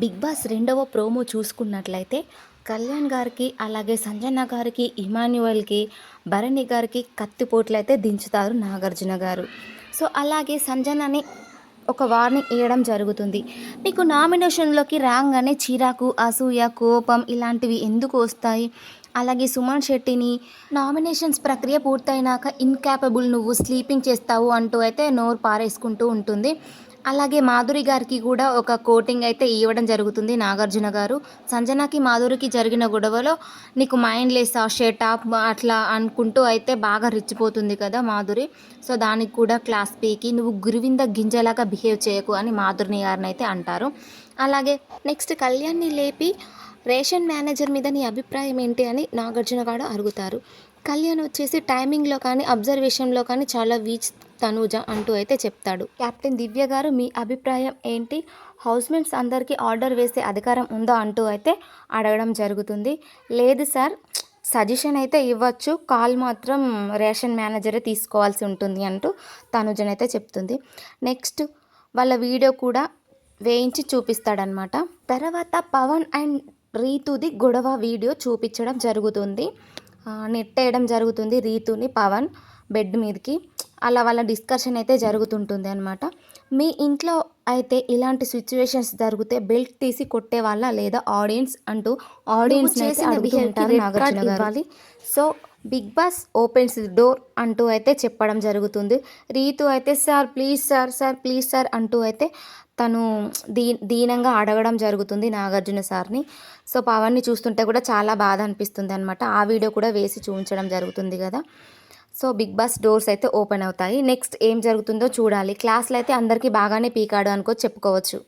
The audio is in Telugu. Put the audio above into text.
బిగ్ బాస్ రెండవ ప్రోమో చూసుకున్నట్లయితే కళ్యాణ్ గారికి అలాగే సంజన గారికి ఇమాన్యువల్కి భరణి గారికి కత్తిపోట్లు అయితే దించుతారు నాగార్జున గారు. సో అలాగే సంజనని ఒక వార్నింగ్ ఇవ్వడం జరుగుతుంది. నీకు నామినేషన్లోకి రాగానే చిరాకు అసూయ కోపం ఇలాంటివి ఎందుకు వస్తాయి? అలాగే సుమన్ శెట్టిని నామినేషన్స్ ప్రక్రియ పూర్తయినాక ఇన్కాపబుల్ నువ్వు స్లీపింగ్ చేస్తావు అంటూ అయితే నోరు పారేసుకుంటూ ఉంటుంది. అలాగే మాధురి గారికి కూడా ఒక కోటింగ్ అయితే ఇవ్వడం జరుగుతుంది నాగార్జున గారు. సంజనకి మాధురికి జరిగిన గొడవలో నీకు మైండ్ లెస్ షర్ట్ ఆప్ అట్లా అనుకుంటూ అయితే బాగా రిచ్చిపోతుంది కదా మాధురి. సో దానికి కూడా క్లాస్ పీకి నువ్వు గురువింద గింజలాగా బిహేవ్ చేయకు అని మాధురిని గారిని అయితే అంటారు. అలాగే నెక్స్ట్ కళ్యాణ్ని లేపి రేషన్ మేనేజర్ మీద నీ అభిప్రాయం ఏంటి అని నాగార్జునగాడు అడుగుతారు. కళ్యాణ్ వచ్చేసి టైమింగ్లో కానీ అబ్జర్వేషన్లో కానీ చాలా వీచ్ తనూజ అంటూ అయితే చెప్తాడు. కెప్టెన్ దివ్య గారు మీ అభిప్రాయం ఏంటి? హౌస్మేట్స్ అందరికీ ఆర్డర్ వేసే అధికారం ఉందా? అంటూ అయితే అడగడం జరుగుతుంది. లేదు సార్ సజెషన్ అయితే ఇవ్వచ్చు. కాల్ మాత్రం రేషన్ మేనేజరే తీసుకోవాల్సి ఉంటుంది అంటూ తనుజన్ అయితే చెప్తుంది. నెక్స్ట్ వాళ్ళ వీడియో కూడా వేయించి చూపిస్తాడనమాట తర్వాత పవన్ అండ్ రీతుది గొడవ వీడియో చూపించడం జరుగుతుంది. నెట్టేయడం జరుగుతుంది రీతుని పవన్ బెడ్ మీదకి. అలా వాళ్ళ డిస్కషన్ అయితే జరుగుతుంటుంది అనమాట మీ ఇంట్లో అయితే ఇలాంటి సిచ్యువేషన్స్ జరిగితే బెల్ట్ తీసి కొట్టే వాళ్ళ లేదా ఆడియన్స్ అంటూ ఆడియన్స్ చేసిన behaviour Nagarjuna garu. So big boss opens door అంటూ అయితే చెప్పడం జరుగుతుంది. రీతు అయితే sir please sir sir please sir అంటూ అయితే తను దీ దీనంగా అడగడం జరుగుతుంది నాగార్జున సార్ని. సో పవన్ని చూస్తుంటే కూడా చాలా బాధ అనిపిస్తుంది అనమాట ఆ వీడియో కూడా వేసి చూపించడం జరుగుతుంది కదా. సో బిగ్ బాస్ డోర్స్ అయితే ఓపెన్ అవుతాయి. నెక్స్ట్ ఏం జరుగుతుందో చూడాలి. క్లాస్లో అయితే అందరికీ బాగానే పీకాడు అనుకో చెప్పుకోవచ్చు.